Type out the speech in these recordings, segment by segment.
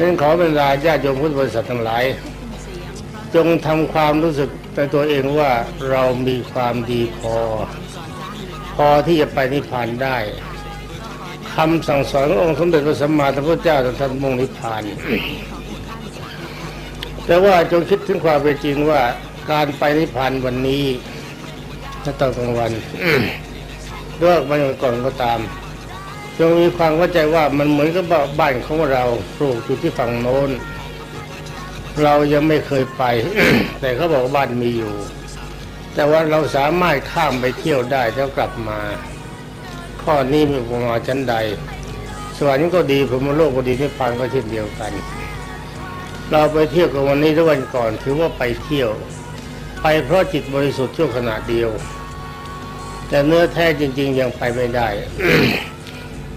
ฉะนั้นขอเป็นราญาติโยมพุทธบริษัททั้งหลาย จงทำความรู้สึกในตัวเองว่าเรามีความดีพอ พอที่จะไปนิพพานได้คำสั่งสอนขององค์สมเด็จพระสัมมาสัมพุทธเจ้าท่านมุ่งนิพพาน แต่ว่าจงคิดถึงความเป็นจริงว่าการไปนิพพานวันนี้ถ้าตอนกลางวันเลือกวันก่อนก็ตาม จงมีความเข้าใจว่ามันเหมือนกับบ้านของเราปลูกอยู่ที่ฝั่งโน้น เรายังไม่เคยไป แต่เขาบอกว่าบ้านมีอยู่ แต่ว่าเราสามารถข้ามไปเที่ยวได้แล้วกลับมา ข้อนี้มีประมาชั้นใด สวรรค์ก็ดีพรมโลกก็ดีนิพพานก็เช่นเดียวกัน เราไปเที่ยวกันวันนี้ทุกวันก่อนถือว่าไปเที่ยว ไปเพราะจิตบริสุทธิ์ชั่วขณะเดียว แต่เนื้อแท้จริง ๆ ยังไปไม่ได้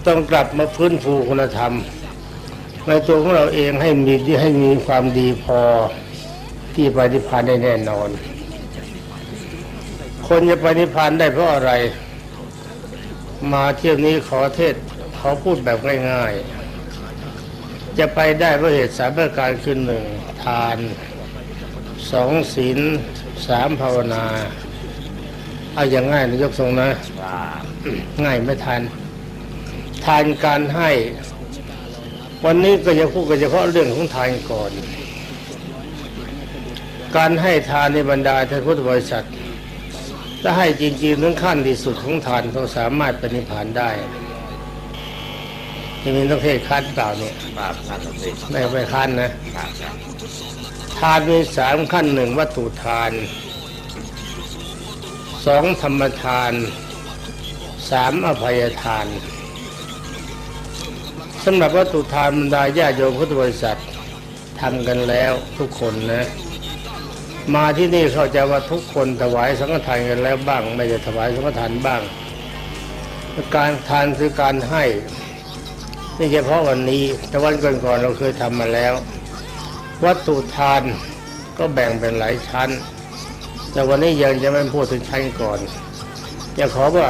ต้องกลับมาฟื้นฟูคุณธรรม ในตัวของเราเองให้มีให้มีความดีพอที่ไปนิพพานได้แน่นอน คนจะไปนิพพานได้เพราะอะไร มาเที่ยวนี้ขอเทศขอพูดแบบง่ายๆ จะไปได้เพราะเหตุสามประการคือหนึ่งทานสองศีลสามภาวนา เอาอย่างง่ายนะยกทรงนะ ง่ายไม่ทัน ทานการให้ วันนี้ก็จะพูดกันเฉพาะเรื่องของทานก่อน การให้ทานในบรรดาท่านพุทธบริษัทถ้าให้จริงๆถึงขั้นที่สุดของทานต้องสามารถปฏิพานได้ที่มีต้องเทศคันเปล่าเนี่ยไม่ไปคันนะทานมีสามขั้นหนึ่งวัตถุทานสองธรรมทานสามอภัยทาน สำหรับวัตถุทานบรรดาญาโยมพุทธบริษัททำกันแล้วทุกคนนะ มาที่นี่เข้าใจว่าทุกคนถวายสังฆทานกันแล้วบ้าง ไม่ได้ถวายสังฆทานบ้าง การทานคือการให้ไม่เฉพาะวันนี้ แต่วันก่อนๆเราเคยทำมาแล้ว วัตถุทานก็แบ่งเป็นหลายชั้น แต่วันนี้ยังจะไม่พูดถึงชั้นก่อนอยากขอว่า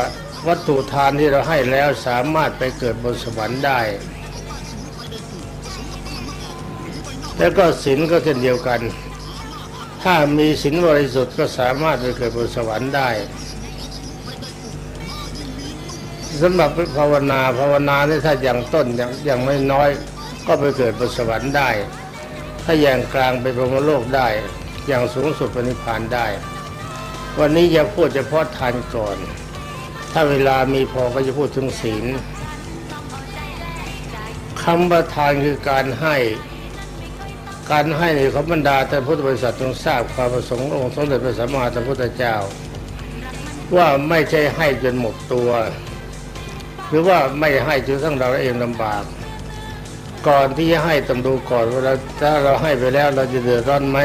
วัตถุทานที่เราให้แล้วสามารถไปเกิดบนสวรรค์ได้ แล้วก็ศีลก็เช่นเดียวกัน ถ้ามีศีลบริสุทธิ์ก็สามารถไปเกิดบนสวรรค์ได้สำหรับภาวนาภาวนาเนี่ยถ้าอย่างต้นอย่างอย่างไม่น้อยก็ไปเกิดบนสวรรค์ได้ ถ้าอย่างกลางไปพรหมโลกได้ อย่างสูงสุดปณิพพานได้ วันนี้จะพูดเฉพาะทานก่อน ถ้าเวลามีพอก็จะพูดถึงศีลคำประทานคือการให้ การให้ในขบรรดาท่านพุทธบริษัทต้องทราบความประสงค์ของค์สมเด็จพระสัมมาสัมพุทธเจ้า ว่าไม่ใช่ให้จนหมดตัว หรือว่าไม่ให้จนทั้งเราเองลำบาก ก่อนที่จะให้ต้องดูก่อนว่าถ้าเราให้ไปแล้วเราจะเดือดร้อนไหม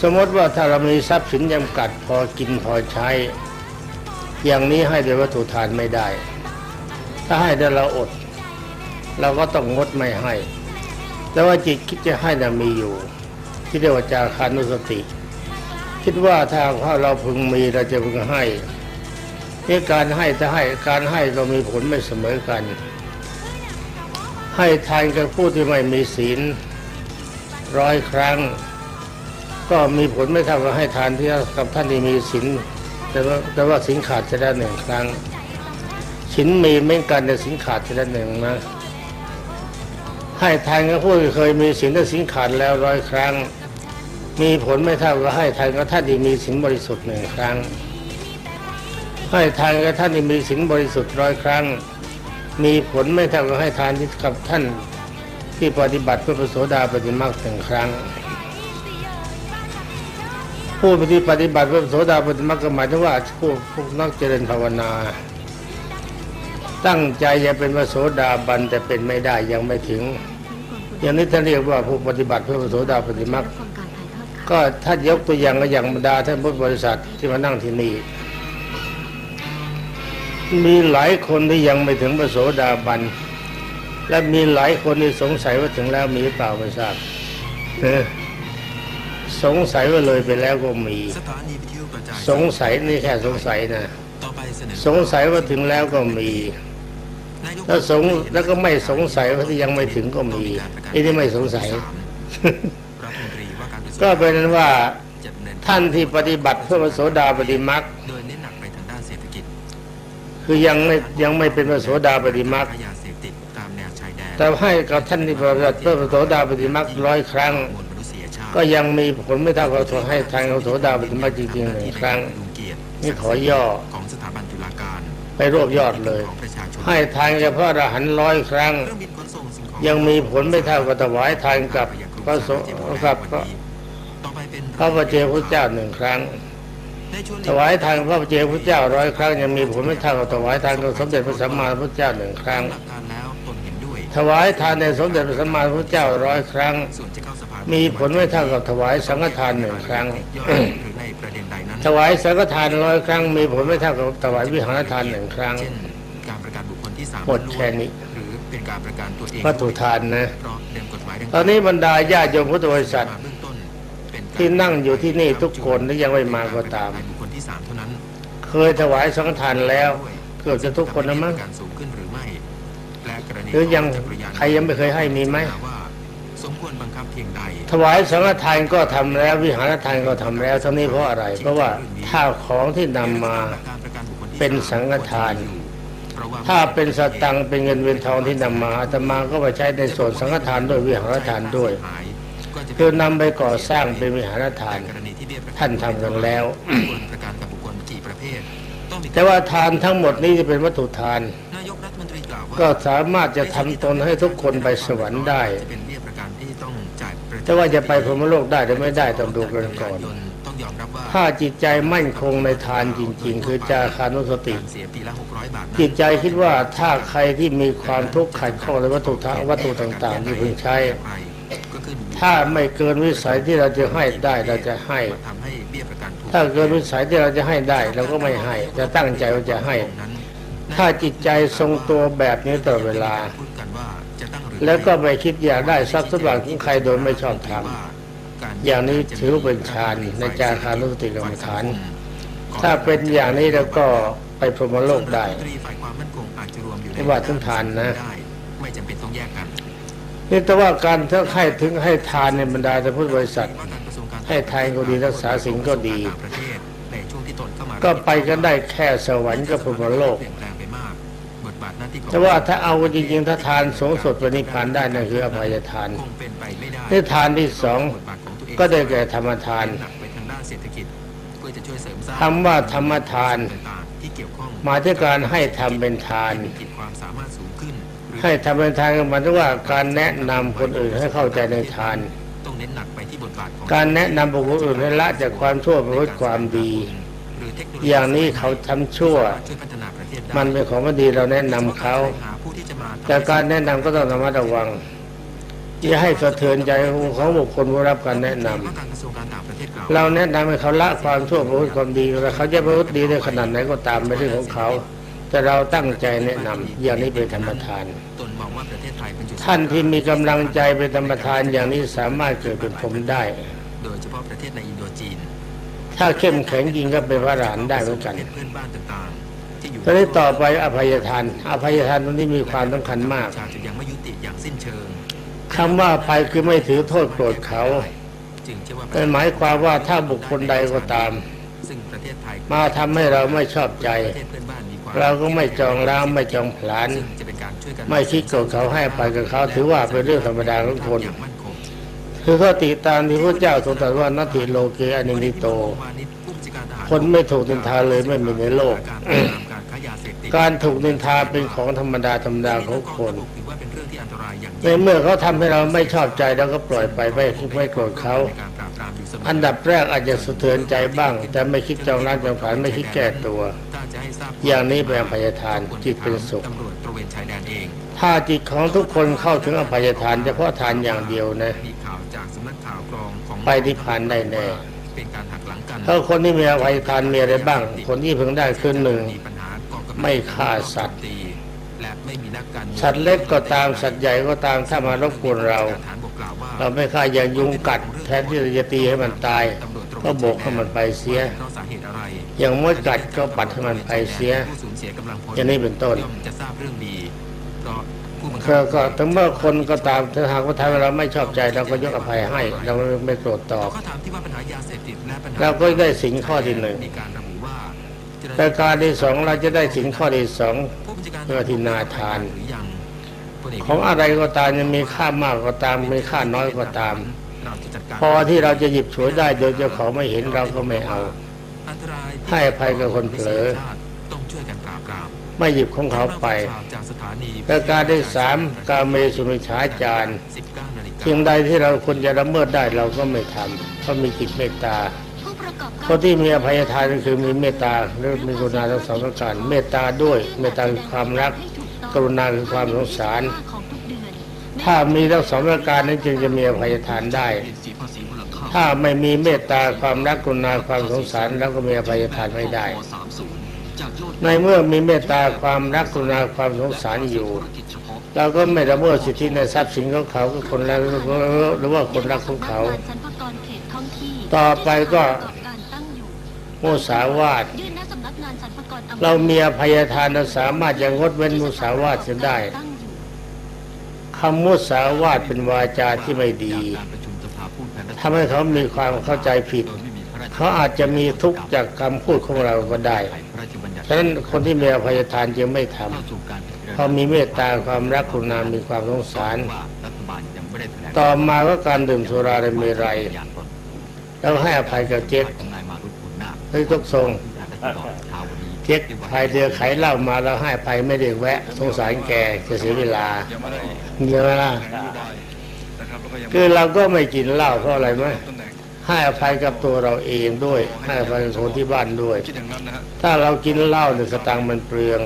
สมมติว่าถ้าเรามีทรัพย์สินจำกัดพอกินพอใช้ อย่างนี้ให้โดยวัตถุทานไม่ได้ ถ้าให้แล้วเราอด เราก็ต้องงดไม่ให้ แต่ว่าจิตคิดจะให้น่ะมีอยู่ ที่เรียกว่าจาคานุสติ คิดว่าถ้าว่าเราพึงมีเราจะพึงให้นี่การให้ถ้าให้การให้ก็มีผลไม่เสมอกัน ให้ทานกับผู้ที่ไม่มีศีลร้อยครั้ง ก็มีผลไม่เท่ากับให้ทานที่กับท่านที่มีศีลแต่ว่าแต่ว่าศีลขาดจะได้หนึ่งครั้งศีลมีไม่กันแต่ศีลขาดจะได้หนึ่งนะ ให้ทานกับผู้ที่เคยมีศีลและศีลขาดแล้วร้อยครั้ง มีผลไม่เท่ากับให้ทานกับท่านที่มีศีลบริสุทธิ์หนึ่งครั้ง ให้ทานกับท่านที่มีศีลบริสุทธิ์ร้อยครั้ง มีผลไม่เท่ากับให้ทานที่กับท่านที่ปฏิบัติเพื่อพระโสดาปฏิมาหนึ่งครั้ง ผู้ที่ปฏิบัติเพื่อพระโสดาปฏิมาก็หมายถึงว่าผู้นักเจริญภาวนา ตั้งใจจะเป็นพระโสดาบันแต่เป็นไม่ได้ยังไม่ถึง อย่างนี้ท่านเรียกว่าผู้ปฏิบัติเพื่อพระโสดาปฏิมาก็ถ้ายกตัวอย่างก็อย่างบรรดาท่านพุทธบริษัทที่มานั่งที่นี่มีหลายคนที่ยังไม่ถึงพระโสดาบัน และมีหลายคนที่สงสัยว่าถึงแล้วมีหรือเปล่าไม่ทราบเออสงสัยว่าเลยไปแล้วก็มีสถานีวิทยุกระจายสงสัยนี่แค่สงสัยนะต่อไปเสนอสงสัยว่าถึงแล้วก็มีนายก แล้วสงแล้วก็ไม่สงสัยว่าที่ยังไม่ถึงก็มีไอ้ที่ไม่สงสัยรัฐมนตรีว่าการกระทรวงก็เป็นนั้นว่าจะดำเนิกรท่านที่ปฏิบัติเพื่อพระโสดาปฏิมักโดยเน้นหนักไปทางด้านเศรษฐกิจคือยังไม่ยังไม่เป็นพระโสดาปฏิมักค้ายาเสพติดตามแนวชายแดนแต่ให้กับท่านที่ปฏิบัติเพื่อพระโสดาปฏิมักร้อยครั้งมวลมนุษยชาติก็ยังมีผลไม่เท่ากับให้ทางพระโสดาปฏิมักจริงๆหนึ่งครั้งลุงเกียรตินี่ขอย่อ ไปรวบยอดเลยของประชาชนให้ทานกับพระอรหันต์ร้อยครั้งเครื่องบินขนส่งสิ่งของยังมีผลไม่เท่ากับถวายทานกับพระโสกับพระต่อไปเป็นพระประเจพระเจ้าหนึ่งครั้งในช่วงถวายทานพระประเจพระเจ้าร้อยครั้ง ยังมีผลไม่เท่ากับถวายทานกับสมเด็จพระสัมมาสัมพุทธเจ้าหนึ่งครั้งหลักการแล้วตนเห็นด้วยถวายทานในสมเด็จพระสัมมาสัมพุทธเจ้าร้อยครั้งส่วนจะเข้าสภามีผลไม่เท่ากับถวายสังฆทานหนึ่งครั้ง ถวายสังฆทานร้อยครั้งมีผลไม่เท่ากับถวายวิหารทานหนึ่งครั้ง เช่นการประกันบุคคลที่สามหมดแค่นี้หรือเป็นการประกันตัวเองวัตถุทานนะเพราะเดิมกฎหมายดังตอนนี้บรรดาญาติโยมพุทธบริษัทมาเบื้องต้นเป็นการที่นั่งอยู่ที่นี่ทุกคนที่ยังไม่มาก็ตามบุคคลที่สามเท่านั้นเคยถวายสังฆทานแล้ว เกือบจะทุกคนนะมั้งการสูงขึ้นหรือไม่และกรณีหรือยังขจักรานใครยังไม่เคยให้มีไหมว่าสมควรบังคับ เพียงใด ถวายสังฆทานก็ทำแล้ววิหารทานก็ทำแล้วทั้งนี้เพราะอะไร เพราะว่าถ้าของที่นำมาการประกันบุคคลที่เป็นสามสังฆทานเพราะว่าถ้าเป็นสตังค์เป็นเงินเป็นทองที่นำมาอาตมาก็ไปใช้ในส่วนสังฆทานด้วยวิหารทานด้วยก็จะคือนำไปก่อสร้างเป็นวิหารทานกรณีที่เบี้ยประกัท่านทำกันแล้วควรประกันกับบุคคลกี่ประเภทต้องมีแต่ว่าทานทั้งหมดนี้จะเป็นวัตถุทานนายกรัฐมนตรีกล่าวว่าก็สามารถจะทำตนให้ทุกคนไปสวรรค์ได้ แต่ว่าจะไปพรหมโลกได้หรือไม่ได้ต้องดูกันก่อนต้องยอมรับว่าถ้าจิตใจมั่นคงในทานจริง ๆ คือจาคานุสติการเสียปีละ600บาทนั้นจิตใจคิดว่าถ้าใครที่มีความทุกข์ขัดข้องในวัตถุทางวัตถุต่างๆที่พึงใช้ก็ขึ้นอยู่ถ้าไม่เกินวิสัยที่เราจะให้ได้เราจะให้ทำให้เบี้ยประกันถูกถ้าเกินวิสัยที่เราจะให้ได้เราก็ไม่ให้ จะตั้งใจว่าจะให้นั้นถ้าจิตใจทรงตัวแบบนี้ตลอดเวลา แล้วก็ไม่คิดอยากได้ทรัพย์สมบัติของใครโดยไม่ชอบธรรมอย่างนี้ถือว่าเป็นฌานในจาคานุสติกรรมฐาน ถ้าเป็นอย่างนี้แล้วก็ไปพรหมโลกได้ฝ่ายความมั่นคงอาจจะรวมอยู่ในไม่ว่าทั้งทานนะได้ไม่จำเป็นต้องแยกกันนี่แต่ว่าการถ้าให้ถึงให้ทานในบรรดาแต่พุทธบริษัทว่าการกระทรวงการให้ทานก็ดีรักษาศีลก็ดีต่างประเทศในช่วงที่ตนเข้ามาก็ไปกันได้แค่สวรรค์กับพรหมโลกเปลี่ยนแปลงไปมากบทบาทหน้าที่ของ แต่ว่าถ้าเอาจริงๆถ้าทานสูงสุดปณิพพานได้นั่นคืออภัยทานคงเป็นไปไม่ได้นี่ทานที่สองบทบาทของตัวเองก็ได้แก่ธรรมทานหนักไปทางด้านเศรษฐกิจเพื่อจะช่วยเสริมสร้างคำว่าธรรมทานต่างๆที่เกี่ยวข้องหมายถึงการให้ทำเป็นทานมีขีดความสามารถสูงขึ้นหรือให้ทำเป็นทานก็หมายถึงว่าการแนะนำคนอื่นให้เข้าใจในทานต้องเน้นหนักไปที่บทบาทของการแนะนำบุคคลอื่นให้ละจากความชั่วประพฤติความดีหรือเทคโนโลยีอย่างนี้เขาทำชั่ว ช่วยพัฒนาประเทศได้มันเป็นของไม่ดีเราแนะนำเขาหาผู้ที่จะมาทำแต่การแนะนำก็ต้องระมัดระวังอย่าให้สะเทือนใจของบุคคลผู้รับการแนะนำว่าการกระทรวงการต่างประเทศกล่าวเราแนะนำให้เขาละความชั่วประพฤติความดีแล้วเขาจะประพฤติดีได้ขนาดไหนก็ตามเป็นเรื่องของเขา แต่เราตั้งใจแนะนำอย่างนี้เป็นธรรมทานตนมองว่าประเทศไทยเป็นจุดท่านที่มีกำลังใจเป็นธรรมทานอย่างนี้สามารถเกิดเป็นพรหมได้ โดยเฉพาะประเทศในอินโดจีน ถ้าเข้มแข็งจริงก็เป็นพระอรหันต์ได้เหมือนกันประเทศเพื่อนบ้านต่างๆที่อยู่ ตอนนี้ต่อไปอภัยทาน อภัยทานตรงนี้มีความสำคัญมากชาติจะยังไม่ยุติอย่างสิ้นเชิงคำว่าอภัยคือไม่ถือโทษโกรธเขาจึงเชื่อว่าเป็นหมายความว่าถ้าบุคคลใดก็ตามซึ่งประเทศไทยมาทำให้เราไม่ชอบใจประเทศเพื่อนบ้านมีความเราก็ไม่จองล้างไม่จองผลาญซึ่งจะเป็นการช่วยกันไม่คิดโกรธเขาให้ไปกับเขา ถือว่าเป็นเรื่องธรรมดาของคนอย่างมั่นคงคือข้อติตามที่พระเจ้าทรงตรัสว่านัตติโลเกอนิมิโตมานิชผู้บัญชาการทหารคนไม่ถูกนินทาเลยไม่มีในโลก การปราบปรามการค้ายาเสพติดการถูกนินทาเป็นของธรรมดาธรรมดาของคนถือว่าเป็นเรื่องที่อันตรายอย่างในยิ่งเมื่อเขาทำให้เราไม่ชอบใจเราก็ปล่อยไปไม่ไม่โกรธเขาในการปราบปรามอยู่เสมออันดับแรกอาจจะสะเทือนใจบ้าง แต่ไม่คิดจองล้างจองผลาญไม่คิดแก้ตัวถ้าจะให้ทราบอย่างนี้เป็นอภัยทานจิตเป็นสุขตำรวจตระเวนชายแดนเองถ้าจิตของทุกคนเข้าถึงอภัยทานเฉพาะทานอย่างเดียวนะมีข่าวจากสำนักข่าวกรองของไปนิพพานได้แน่เป็นการหักหลังกันถ้าคนที่มีอภัยทานมีอะไรบ้าง คนที่พึงได้คือหนึ่ง ไม่ฆ่าสัตว์ตีและไม่มีนักการมืองสัตว์เล็กก็ตามสัตว์ใหญ่ก็ตามถ้ามารบกวนเราฐานบกกล่าวว่าเราไม่ฆ่าอย่างยุงกัดแทนที่จะตีให้มันตาย ก็โบกให้มันไปเสียเพราะสาเหตุอะไรอย่างมดกัดก็ปัดให้มันไปเสียผู้สูญเสียกำลังพลอย่างนี้เป็นต้นย่อมจะทราบเรื่องดีเพราะผู้บังคัก็ก็ถึงเมื่อคนก็ตามถ้าหากว่าทำให้เราไม่ชอบใจเราก็ยกอภัยให้ เราไม่โกรธตอบข้อถามที่ว่าปัญหายาเสพติดและปัญหาเราก็ได้สิ่งข้อที่หนึ่ง มีการระบุว่าแต่การที่สองเราจะได้สิ่งข้อที่สองผู้บัญชาการเพื่อที่นาทานหรือยังพลเกของอะไรก็ตามจะมีค่ามากก็ตามมีค่าน้อยก็ตามเราจะจัดการพอที่เราจะหยิบฉวยได้โดยเจ้าของไม่เห็นเราก็ไม่เอาอันตรายที่ให้อภัยกับคนเผลอต้องช่วยกันปราบปรามไม่หยิบของเขาไปจากสถานีประการที่สามการเมสุมิชฌาจาร19นาฬิกาสิ่งใดที่เราควรจะละเมิดได้เราก็ไม่ทำเพราะมีจิตเมตตา ผู้ประกอบการคนที่มีอภัยทานก็คือมีเมตตาหรือมีกรุณาทั้งสองประการ เมตตาด้วยเมตตาคือความรัก กรุณาคือความสงสารของทุกเดือนถ้ามีทั้งสองประการนั้นจึงจะมีอภัยทานได้สีภาษีมูลค่าถ้าไม่มีเมตตาความรักกรุณาความสงสารแล้วก็มีอภัยทานไม่ได้ ในเมื่อมีเมตตาความรักกรุณาความสงสารอยู่เราก็ไม่ละเมิดสิทธิในทรัพย์สินของเขาก็คนรักหรือว่าคนรักของเขาสำนักงนสรรพากรเขตท้องที่ต่อไปก็ มุสาวาทยื่นณสำนักงานสรรพากรอำภอเรามีอภัยทานเราสามารถจะงดเว้นมุสาวาทเสียได้ตั้งอยู่คำมุสาวาทเป็นวาจาที่ไม่ดีการประชุมสภาผู้แทนราษฎรทำให้เขามีความเข้าใจผิดโดยไม่มีพระราชเขาอาจจะมีทุกข์จากคำพูดของเราก็ได้พระราชบัญญัติฉะนั้นคนที่มีอภัยทานจึงไม่ทำเข้าสู่การพิจารณาเพราะมีเมตตาความรักกรุณามีความสงสารว่ารัฐบาลยังไม่ได้แถลงต่อมาก็การดื่มสุราในเมรัยอย่างตนแล้วให้อภัยกับเจ๊กของ ให้ทุกทรงผู้แทนราษฎรเจ๊กพายเรือไขเหล้ามาแล้วให้อภัยไม่ได้แวะ สงสารแกจะเสียเวลาเยอะละนโยบายนะครับแล้วก็ยังคือเราก็ไม่กินเหล้าเพราะอะไรไหมให้อภัยกับตัวเราเองด้วย ให้อภัยคนที่บ้านด้วย ถ้าเรากินเหล้าเนี่ยสตังค์มันเปลือง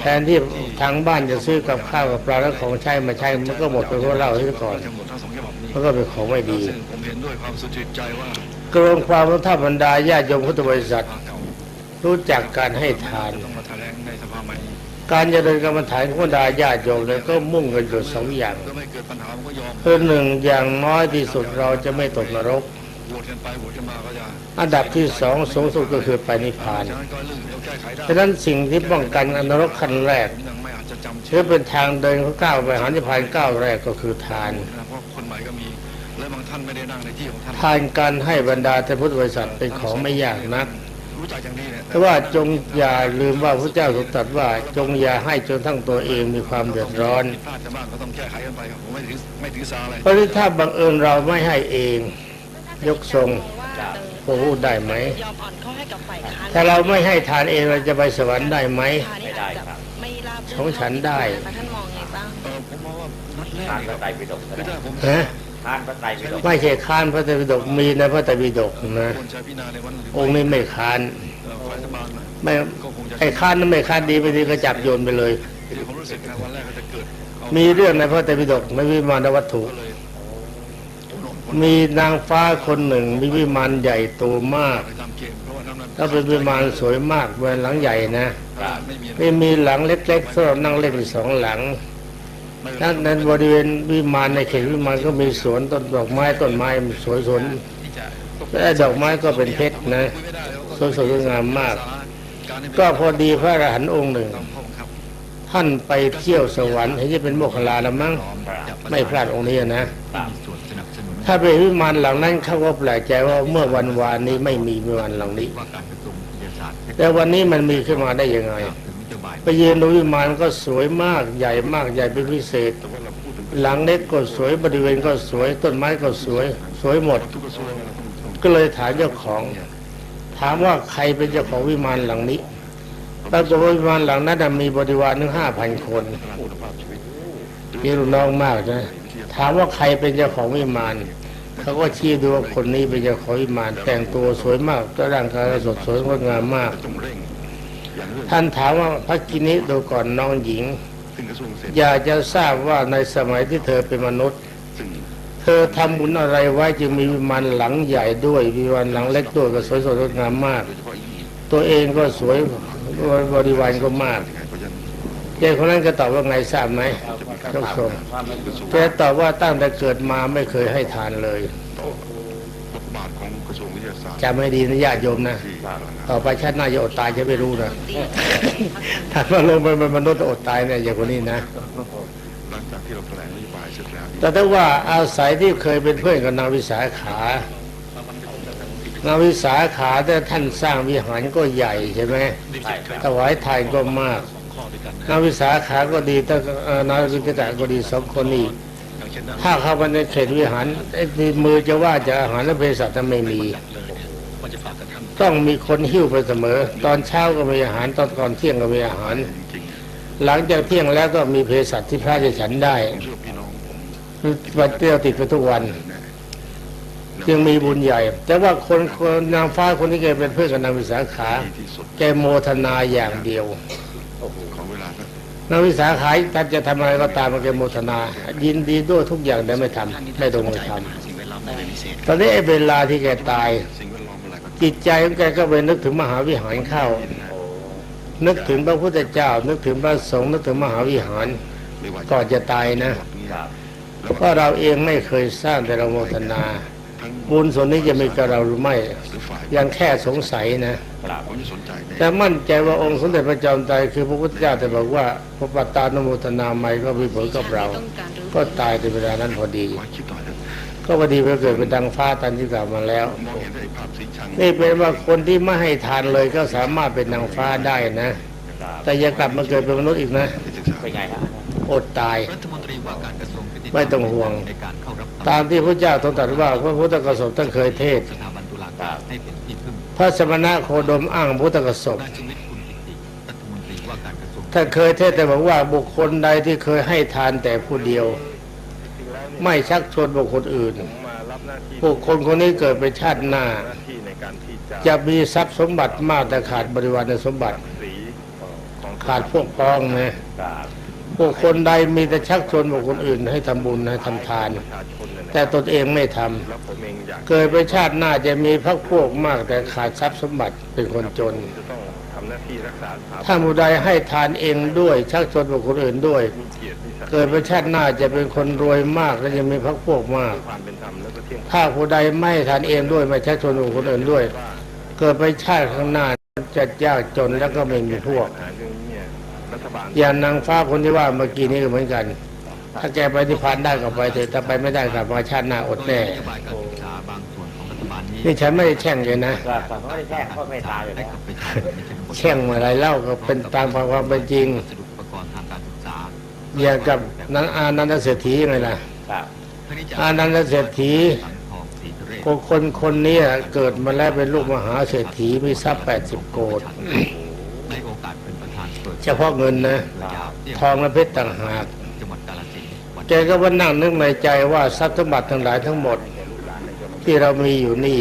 แทนที่ทางบ้านจะซื้อกับข้าวกับปลาแล้วของใช้มาใช้มันก็หมดไปเพราะเหล้าที่ก่อนทั้งหมดทั้งสองฉบับนี้มันก็เป็นของไม่ดี ซึ่งความสุจริตใจว่ากรวมความว่าบรรดาญาติโยมพุทธบริษัท รู้จักการให้ทานต้องมาแถลงในสภาใหม่การเจริญกรรมฐานของบรรดาญาติโยมเลยก็มุ่งกันอยู่สองอย่างอมคือหนึ่งอย่างน้อยที่สุดเราจะไม่ตกนรกอันดับที่สองสูงสุดก็คือไปนิพพานฉะนั้นก็เรื่องเดียวแก้ไขได้ฉะนั้นสิ่งที่ป้องกันนรกขั้นแรกผมยังไม่อาจจะจำถืชื่อเป็นทางเดินของก้าวไปหานิพพานก้าวแรกก็คือทาน ที่ของท่านทานการให้บรรดาท่านพุทธบริษัทเป็นของไม่ยากนักรู้จักอย่างนี้เนี่ยแต่ว่าจงอย่าลืมว่าพระเจ้าทรงตรัสว่าจงอย่าให้จนทั้งตัวเองมีความเดือดร้อนผิดพลาดกันบ้างก็ต้องแก้ไขกันไปครับผมไม่ถือไม่ถือสาอะไรเพราะที่ถ้าบังเอิญเราไม่ให้เอง ยกทรงพอพูดได้ไหมยอมอ่อนเข้าให้กับฝ่ายค้านถ้าเราไม่ให้ทานเองเราจะไปสวรรค์ได้ไหมไม่ได้ครับไม่ราบรื่ของฉันได้ท่านมองไงบ้างเออผมมองว่านัดแรกทานนี่พคระรับไตรปิฎกคือถ้าผมฮะ ทานพระไตรปิฎกไม่ใช่ค้านพระไตรปิฎกมีในพระไตรปิฎกนะควรใช้พิจารณาในวันหรือองค์นี้ไม่ค้านเอ่อฝ่ายรัฐบาลนะไม่ก็คงจะไอ้ค้านนั้นไม่ค้านดีไปดีก็จับโยนไปเลยคือผมรู้สึกนะวันแรกก็จะเกิดอามีเรื่องในพระไตรปิฎกในวิมานวัตถุก็เลยมีนางฟ้าคนหนึ่งมีวิมานใหญ่โตมากไปตามเกมเพราะว่านั้นมันแล้วเป็นวิมานสวยมากเป็นหลังใหญ่นะไม่มีไม่มีหลังเล็กๆสำหรับนั่งเล่นอีกสองหลัง ไม่นั่นในบริเวณวิมานในเขตวิมานก็มีสวนต้นดอกไม้ต้นไม้สวยสวนที่จะและดอกไม้ก็เป็นเพชรนะคุยไม่ได้แล้วสวยสวยงามมากการนี้ก็พอดีพระอรหันต์องค์หนึ่งตามข้อบังคับท่านไปเที่ยวสวรรค์เห็นจะเป็นโมคคลลาแล้วมั้งไม่พลาดองค์นี้นะมีส่วนสนับสนุนถ้าไปวิมานหลังนั้นเขาก็แปลกใจว่าเมื่อวันวานนี้ไม่มีวิมานหลังนี้ว่าการกระทรวงวิทยาศาสตร์แต่วันนี้มันมีขึ้นมาได้ยังไง ถึงนโยบายไปยืนดูวิมานก็สวยมากใหญ่มากใหญ่เป็นพิเศษ หลังเล็กก็สวยบริเวณก็สวย ต้นไม้ก็สวย สวยหมด ก็เลยถามเจ้าของ ถามว่าใครเป็นเจ้าของวิมานหลังนี้ปรากฏว่าวิมานหลังนั้นมีบริวารถึงห้าพันคนมีลูกน้องมากนะถามว่าใครเป็นเจ้าของวิมานเขาก็ชี้ดูว่าคนนี้เป็นเจ้าของวิมานแต่งตัวสวยมากก็ร่างกายสดสวยงดงามมาก ท่านถามว่าพระกินิดูก่อนน้องหญิงซึ่งกระทรวงเกษตรอยากจะทราบว่าในสมัยที่เธอเป็นมนุษย์ซึ่งเธอทำบุญอะไรไว้จึงมีวิมานหลังใหญ่ด้วยวิมานหลังเล็กด้วยก็สวยสดงดงามมากโดยเฉพาะอีกตัวเองก็สวยบริวารก็มากยังไงเพราะฉะนั้นเด็กคนนั้นก็ตอบว่าไงทราบไหมยกทรงความเป็นกระทรวงแกตอบว่าตั้งแต่เกิดมาไม่เคยให้ทานเลย จำให้ดีนะญาติโยมนะที่พลังงานต่อไปชาติหน้าจะอดตายจะไม่รู้นะถ้ามาลงไปเป็นมนุษย์อดตายเนี่ยอย่างคนนี้นะหลังจากที่เราแถลงนโยบายเสร็จแล้วแต่ถ้าว่าอาศัยที่เคยเป็นเพื่อนกับนางวิสาขานางวิสาขาแต่ท่านสร้างวิหารก็ใหญ่ใช่ไหมถวายทานก็มากนางวิสาขาก็ดีแต่เอ่อนางวิกตะก็ดีสองคนนี้ถ้าเข้าไปในเขตวิหารไอ้ที่มือจะว่าจะอาหารและเภสัชนั้นไม่มี ต้องมีคนหิ้วไปเสมอ ตอนเช้าก็มีอาหารตอนก่อนเที่ยงก็มีอาหารจริงหลังจากเที่ยงแล้วก็มีเภสัชที่พระจะฉันได้ๆผมเชื่อพี่น้องผมวันเตี้ยวติดไปทุกวันแน่จึงมีบุญใหญ่ แต่ว่าคนคนนางฟ้าคนที่แกเป็นเพื่อนกับนางวิสาขาดีที่สุดแกโมทนาอย่างเดียวของเวลาก็นางวิสาขาท่านจะทำอะไรก็ตามแกโมทนา ยินดีด้วยทุกอย่างแต่ไม่ทำไม่ลงมือทสิ่งแวดล้อมได้เป็นพิเศษำตอนนี้ไอ้เวลาที่แกตาย จิตใจของแกก็ไปนึกถึงมหาวิหารเข้า นึกถึงพระพุทธเจ้า นึกถึงพระสงฆ์นึกถึงมหาวิหารก่อนจะตายนะเพราะเราเองไม่เคยสร้างแต่เราโมทนาบุญส่วนนี้จะมีกับเราหรือไม่ ยังแค่สงสัยนะแต่มั่นใจว่าองค์สมเด็จพระจอมไตรคือพระพุทธเจ้าแต่บอกว่าพระปัตตานโมทนาไม่ก็มีผลกับเรา ก็ตายในเวลานั้นพอดี ก็พอดีไปเกิดเป็นดังฟ้าตันที่กล่าวมาแล้วมองเห็นได้ภาพสีชังนี่เป็นว่าคนที่ไม่ให้ทานเลยก็สามารถเป็นนางฟ้าได้นะ แต่อย่ากลับมาเกิดเป็นมนุษย์อีกนะที่ศึกษาเป็นไงฮะอดตายรัฐมนตรีว่าการกระทรวงยุติธรรไม่ต้องห่วงในการเข้ารับตามที่พระเจ้าทรงตรัสว่าพระพุทธกสมท่านเคยเทศน์สถาบันตุลาการให้เป็นที่พึ่งพระสมณะโคดมอ้างพุทธกสมนายชุวิตคุณกิติรัฐมนตรีว่าการกระทรวงท่านเคยเทศน์แต่บอกว่าบุคคลใดที่เคยให้ทานแต่ผู้เดียว ไม่ชักชวนบุคคลอื่นมารับหน้าที่บุคคลคนนี้เกิดเป็นชาติหน้าหน้าที่ในการที่จะจะมีทรัพย์สมบัติมากแต่ขาดบริวารสมบัติสีของขาดพวกพ้องนะบุคคลใดมีแต่ชักชวนบุคคลอื่น ให้ทำบุญให้ทำทานประชาชนเนี่ยนะแต่ตนเองไม่ทำแล้วผมเองอยากเกิดเป็นชาติหน้าจะมีพักพวกมากแต่ขาดทรัพย์สมบัติเป็นคนจนจะต้องทำหน้าที่รักษาสถาบันถ้าผู้ใดให้ทานเองด้วย ชักชวนบุคคลอื่นด้วยมีเกียรติมีศักดิ์ศรีเกิดเป็นชาติหน้าจะเป็นคนรวยมากและยังมีพักพวกมากความเป็นธรรมแล้วก็เที่ยงถ้าผู้ใดไม่ให้ทานเองด้วยไม่ชักชวนบุคคลอื่นด้วย เกิดไปชาติข้างหน้าจะยากจนแล้วก็ไม่มีพวกปัญหาเรื่องนี้เนี่ยรัฐบาลอย่างนางฟ้าคนที่ว่าเมื่อกี้นี้ก็เหมือนกัน ถ้าแกไปที่พานได้ก็ไปเถอะถ้าไปไม่ได้กลับมาชาติหน้าอดแน่นโยบายการศึกษาบางส่วนของรัฐบาลนี้นี่ฉันไม่ได้แช่งเลยนะก็ฝั่งเขาไม่ได้แช่งเขาไม่ตายอยู่ให้แล้วกับประ ชาชนในชนบทแช่งอะไรเล่าก็เป็นตามความเป็นจริงวัสดุอุปกรณ์ทางการศึกษาอย่างกับนางอานันตเศรษฐียังไงล่ะครับทั้งนี้จะอานันตเศรษฐีสังทองศรีทะเรศคนคนคนนี้เกิดมาแล้วเป็นลูกมหาเศรษฐีมีทรัพย์80โกดในโอกาสเป็นประธานเปิดเฉพาะเงินนะเรือยาวเที่ยวทองและเพชรต่างหากจังหวัดกาฬสินธุ์วันแกก็ว่านั่งนึกในใจว่าทรัพย์สมบัติทั้งหลายทั้งหมด ที่เรามีอยู่นี่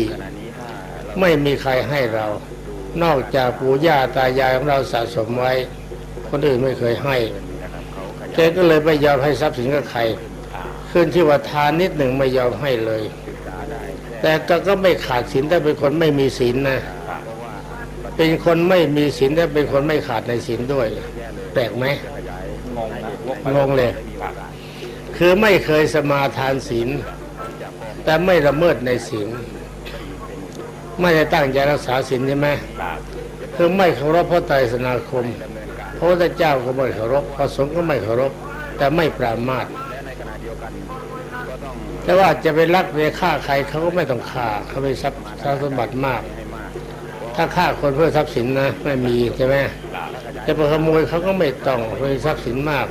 ไม่มีใครให้เรา นอกจากปู่ย่าตายายของเราสะสมไว้ คนอื่นไม่เคยให้แกก็เลยไม่ยอมให้ทรัพย์สินกับใคร ขึ้นที่ว่าทานนิดหนึ่งไม่ยอมให้เลย แต่ก็ก็ไม่ขาดศีลแต่เป็นคนไม่มีศีลนะ เป็นคนไม่มีศีลแต่เป็นคนไม่ขาดในศีลด้วย แปลกไหมงงเลย คือไม่เคยสมาทานศีลแต่ไม่ละเมิดในศีล ไม่ได้ตั้งใจรักษาศีลใช่ไหมครับคือไม่เคารพพระไตรสนาคมพระพุทธเจ้าก็ไม่เคารพพระสงฆ์ก็ไม่เคารพ แต่ไม่ปรามาสแต่ว่าจะไปรักไปฆ่าใครเขาก็ไม่ต้องฆ่าเขามีทรัพย์สมบัติมาก ถ้าฆ่าคนเพื่อทรัพย์สินนะไม่มีใช่ไหมจะไปขโมยเขาก็ไม่ต้องมีทรัพย์สินมาก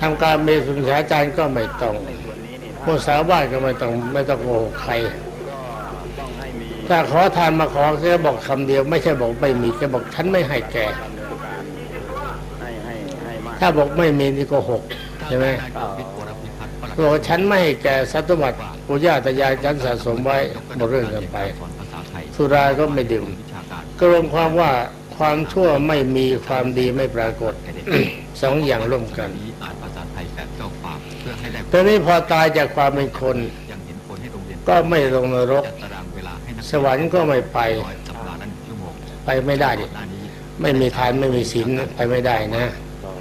ทำการเมสุนฉาจารย์ก็ไม่ต้องพวกสาวบ้านก็ไม่ต้องไม่ต้องโกหกใคร ถ้าขอทานมาขอแค่บอกคำเดียว ไม่ใช่บอกไม่มีแค่บอกฉันไม่ให้แกให้ให้ให้มากถ้าบอกไม่มีนี่โก็หกใช่ไหมนายประวิตรวรพิพัฒน์ปลัดบอกว่าฉันไม่ให้แกทรัพย์สมบัติปู่ย่าตายายฉันสะสมไว้หมดเรื่องกันไปสอนภาษาไทยสุราก็ไม่ดื่มวิชาการก็รวมความว่าความชั่วไม่มีความดีไม่ปรากฏสองอย่างร่วมกันนี้อ่านภาษาไทยแบบเจ้าความเพื่อให้ได้ตอนนี้พอตายจากความเป็นคนยังเห็นผลให้โรงเรียนก็ไม่ลงนรก สวรรค์ก็ไม่ไปร้อยสัปดาห์ละหนึ่งชั่วโมงไปไม่ได้ดิก่อนหน้านี้ไม่มีทานไม่มีศีลไปไม่ได้นะ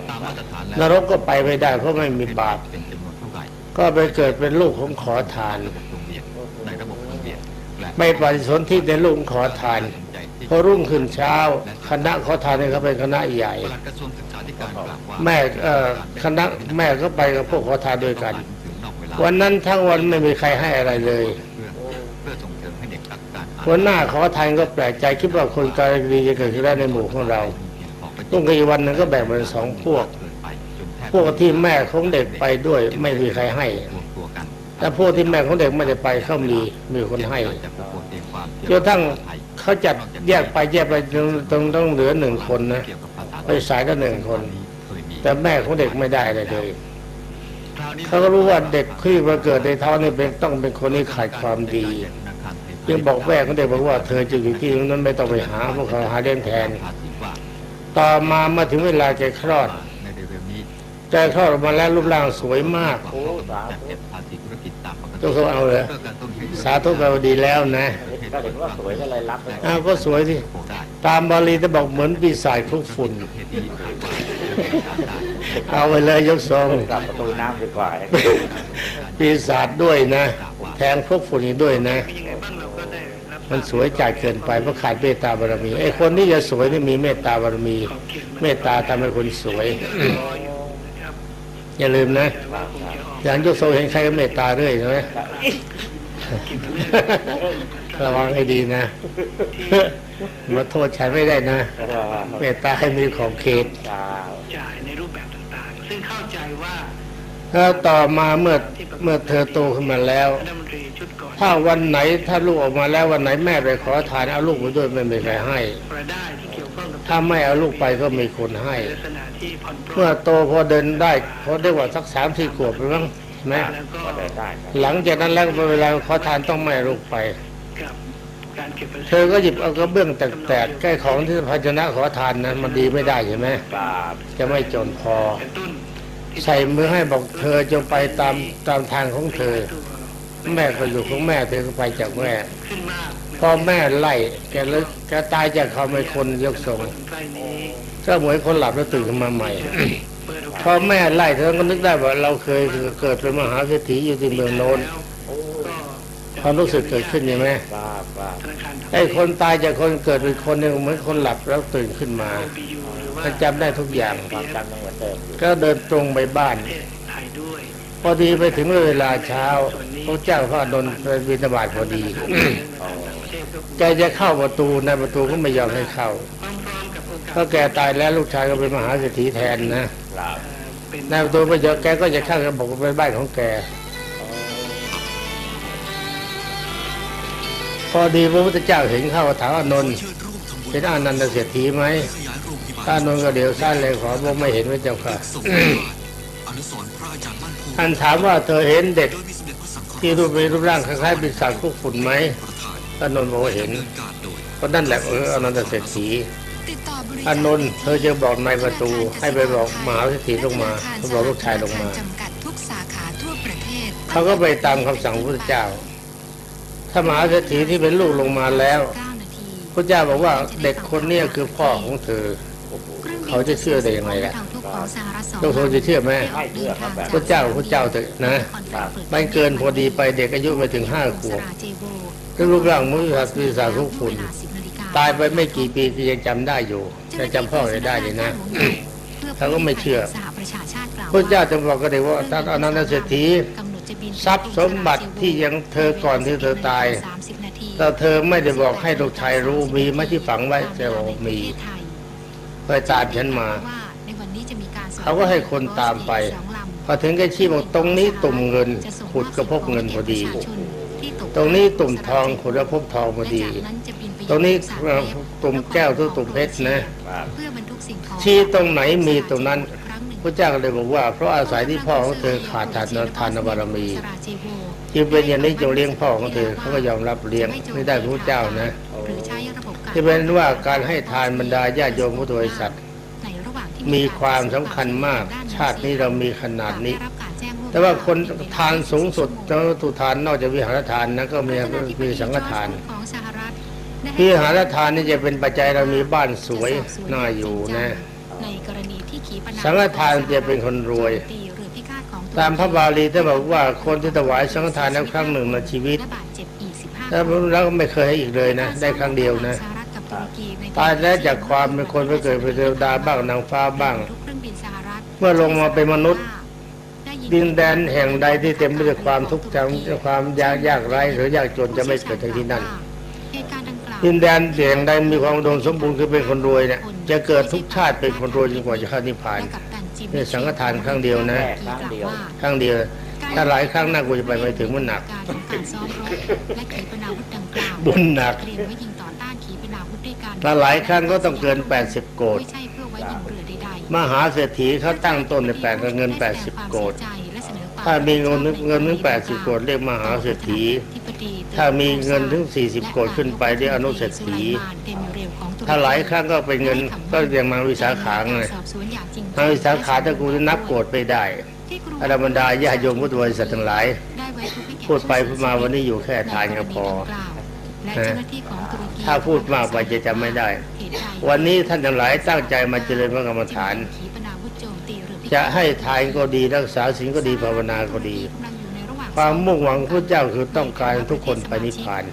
ตามมาตรฐานนแล้วรกก็ไปไม่ได้ เพราะไม่มีบาปเป็นจำนวนเท่าไหร่ก็ไปเกิดเป็นลูกของขอทานระบบโรงเรียนในระบบโรงเรียนและไม่ปฏิสนธิในลูกขอทานพอรุ่งขึ้นเช้า คณะขอทานเนี่ยเขาเป็นคณะใหญ่ปลัดกระทรวงศึกษาธิการกล่าวว่าแม่เอ่อคณะแม่ก็ไปกับพวกขอทานด้วยกันถึงนอกเวลาวันนั้นทั้งวันไม่มีใครให้อะไรเลย หัวหน้าขอทานก็แปลกใจคิดว่าคนการดีจะเกิดขึ้นได้ในหมู่ของเราต้องกี่วันหนึงก็แบ่งเป็นสองพวก พวกที่แม่ของเด็กไปด้วยไม่มีใครให้แต่พวกที่แม่ของเด็กไม่ได้ไปเขามีมีคนให้จะปรากฏเองความจนทั้งเขาจัดแยกไปแยกไปต้องต้องเหลือหนึ่งคนนะไปสายละหนึ่งคน แต่แม่ของเด็กไม่ได้เลยเขาก็รู้ว่าเด็กที่มาเกิดในท้องนี่เป็นต้องเป็นคนที่ขาดความดี จึงบอกแม่ของเด็กบอกว่าเธอจะอยู่ที่นั้นไม่ต้องไปหาพวกเขาหาเลี้ยงแทนภาษีว่าต่อมามาถึงเวลาแกคลอดในเร็วๆนี้แกคลอดออกมาแล้วรูปร่างสวยมากโอ้สาธุจัดเก็บภาษีธุรกิจตามปกติต้องเขาเอาเลยเพื่อกระตุ้นให้สาธุแปลว่าดีแล้วนะก็เห็นว่าสวยก็เลยรับไปอ้าวก็สวยสิได้ตามบาลีจะบอกเหมือนปีศาจคลุกฝุ่นเหตุนี้หากว่าเอาไปเลยยกทรงกลับประตูน้ำดีกว่าปีศาจด้วยนะ แทงพวกฝุ่นอีกด้วยนะ มันสวยจัดเกินไปเพราะขาดเมตตาบารมีไอ้คนที่จะสวยนี่มีเมตตาบารมี เมตตาทำให้คนสวยอย่าลืมนะอย่างยกโซเห็นใครก็เมตตาเรื่อยใช่ไหมระวังให้ดีนะมาโทษฉันไม่ได้นะ เมตตาให้มีขอบเขตจ่ายในรูปแบบต่างๆ ซึ่งเข้าใจว่าแล้วต่อมาเมื่อเมื่อเธอโตขึ้นมาแล้วรัฐมนตรี ชุดก่อนถ้าวันไหนถ้าลูกออกมาแล้ววันไหนแม่ไปขอทานเอาลูกไปด้วยไม่มีใครให้รายได้ที่เกี่ยวข้องกับถ้าไม่เอาลูกไปก็มีคนให้ลักษณะที่ผ่อนปลนเมื่อโตพอเดินได้พอได้ว่าสักสามสี่ขวบไปมั้งใช่ไหมแล้วก็ก็ได้ได้หลังจากนั้นแล้วเวลาขอทานต้องไม่เอาลูกไปกับการเก็บภาษีเธอก็หยิบเอากระเบื้องแตกๆใกล้ของที่ภาชนะขอทานนั้นมันดีไม่ได้ใช่ไหมกราบจะไม่จนพอกระตุ้นที่ใส่มือให้บอกเธอจงไปตามตามทางของเธอตัว แม่ก็อยู่ของแม่เธอก็ไปจากแม่พอแม่ไล่แกเลยแกตายจากความเป็นคนยกทรงก็เหมือนคนหลับแล้วตื่นขึ้นมาใหม่เปิดโอกาสพอแม่ไล่เธอก็นึกได้ว่าเราเคยเกิดเป็นมหาเศรษฐีอยู่ที่เมืองโน้นความรู้สึกเกิดขึ้นใช่ไหมไอ้คนตายจากคนเกิดเป็นคนหนึ่งเหมือนคนหลับแล้วตื่นขึ้นมาบียูหรือว่ามันจำได้ทุกอย่างก็เดินตรงไปบ้าน พอดีไปถึงเวลาเช้า ระเจ้าพระนนท์ไปบิณฑบาตพอดีแกจะเข้าประตูในประตูก็ไม่ยอมให้เข้าพร้อมๆกับโอกาสเพราะแกตายแล้วลูกชายก็เป็นมหาเศรษฐีแทนนะกราบเป็นในประตูไม่ยอมแกก็จะเข้าแกบอกว่าเป็นบ้านของแก พอดีพระพุทธเจ้าเห็นเข้าถามอานนท์เป็นอานันตเศรษฐีไหมอานนท์ก็เดี๋ยวสั้นเลยขอบอกไม่เห็นพระเจ้าค่ะท่านถามว่าเธอเห็นเด็ก ที่รูปเป็นรูปร่างคล้ายๆปีศาจคุกฝุ่นไหมอานนท์บอกว่าเห็นก็นั่นแหละเอออนันตเศรษฐีติดต่อบริอานนท์เธอจะบอกนายประตูให้ไปบอกมหาเศรษฐีลงมาเขาบอกลูกชายลงมาจำกัดทุกสาขาทั่วประเทศเขาก็ไปตามคำสั่งพระพุทธเจ้า ถ้ามหาเศรษฐีที่เป็นลูกลงมาแล้ว9นาทีพระเจ้าบอกว่าเด็กคนเนี้คือพ่อของเธอ เขาจะเชื่อได้ยังไงล่ะ ทางทุกของสหรัฐสองต้องโทรจะเชื่อไหมไม่เชื่อครับพระเจ้าพระเจ้าเถอะนะมันเกินพอดีไปเด็กอายุไม่ถึงห้าขวบก็รูปร่างมุสาปีศาจคุกฝุ่นตายไปไม่กี่ปีก็ยังจำได้อยู่จะจำพ่อไม่ได้เลยนะเขาก็ไม่เชื่อสหประชาชาติกล่าวพระเจ้าจะบอกกันเลยว่าท่านอนันตเศรษฐีกำหนดจะบินทรัพย์สมบัติที่ยังเธอก่อนที่เธอตาย30นาทีแต่เธอไม่ได้บอกให้ลูกชายรู้มีไหมที่ฝังไว้แกบอกว่ามีไทยไปตามฉันมา เขาก็ให้คนตามไป พอถึงใกล้ชี้บอกตรงนี้ตุ่มเงิน ขุดก็พบเงินพอดี ตรงนี้ตุ่มทองขุดแล้วพบทองพอดี ตรงนี้ตุ่มแก้วทุกตุ่มเพชรนะชี้ตรงไหนมีตรงนั้นพระเจ้าเลยบอกว่า เพราะอาศัยที่พ่อของเธอขาดทานทานบารมีจึงเป็นอย่างนี้จงเลี้ยงพ่อของเธอเขาก็ยอมรับเลี้ยงไม่ได้พระเจ้านะที่เป็นว่าการให้ทานบรรดาญาโยมพุทธบริษัทในระหว่างที่ มีความสำคัญมาก ชาตินี้เรามีขนาดนี้ได้รับการแจ้งล่วงหแต่ว่าคนทานสูงสุดแล้วตุทานนอกจากวิหารทานนะก็มีมีสังฆทานของสหรัฐได้ให้วิหารทานนี่จะเป็นปัจจัยเรามีบ้านสวยน่าอยู่นะในกรณีที่ขีปนาวุธสังฆทานจะเป็นคนรวยตีหรือพิฆาตของตามพระบาลีท่านบอกว่าคนที่ถวายสังฆทานแล้วครั้งหนึ่งในชีวิตและบาดเจ็บอีก15แล้วแล้วก็ไม่เคยให้อีกเลยนะ ได้ครั้งเดียวนะสหรัฐกับ ตุรกีในตายแล้วจากความเป็นคนไปเกิดเป็นเทวดาบ้างนางฟ้าบ้างทุกเครื่องบินสหรัฐเมื่อลงมาเป็นมนุษย์ได้ยิดินแดนแห่งใดที่เต็มไปด้วยความทุกข์จำความยากยากไร้หรือยากจนจะไม่เกิดในที่นั่นเหตุการณ์ดังกล่าวดินแดนแห่งใดมีความอุดมสมบูรณ์คือเป็นคนรวยเนี่ยจะเกิดทุกชาติเป็นคนรวยจนกว่าจะเข้านิพพานและกัปตันจิมนี่สังฆทานครั้งเดียวนะแค่ครั้งเดียวครั้งเดียวถ้าหลายครั้งน่ากูจะไปไม่ถึงมันหนักการทำการซ้อมรบและขีปนาวุธดังกล่าวบุญหนัก ด้วยกันถ้าหลายครั้งก็ต้องเกิน 80 โกดไม่ใช่เพื่อไว้ยิงเรือใดๆมหาเศรษฐีเขาตั้งต้นในแปดกับเงิน 80 โกดและแสดงควถ้ามีเงินเงินถึง 80 โกดเรียกมหาเศรษฐี ถ้ามีเงินถึง 40 โกดขึ้นไปเรียกอนุเศรษฐี ถ้าหลายครั้งก็เป็นเงินก็เรียกมาวิสาขาไงมาวิสาขาถ้ากูจะนับโกดไปได้อรบรรดาญาโยมพุทธบริษัททั้งหลาย พูดไปพูดมาวันนี้อยู่แค่ทานก็พอ ถ้าพูดมากไปจะจำไม่ได้ วันนี้ท่านทั้งหลายตั้งใจมาเจริญพระกรรมฐาน จะให้ทานก็ดีรักษาศีลก็ดีภาวนาก็ดี ความมุ่งหวังพระเจ้าคือต้องการทุกคนไปนิพพาน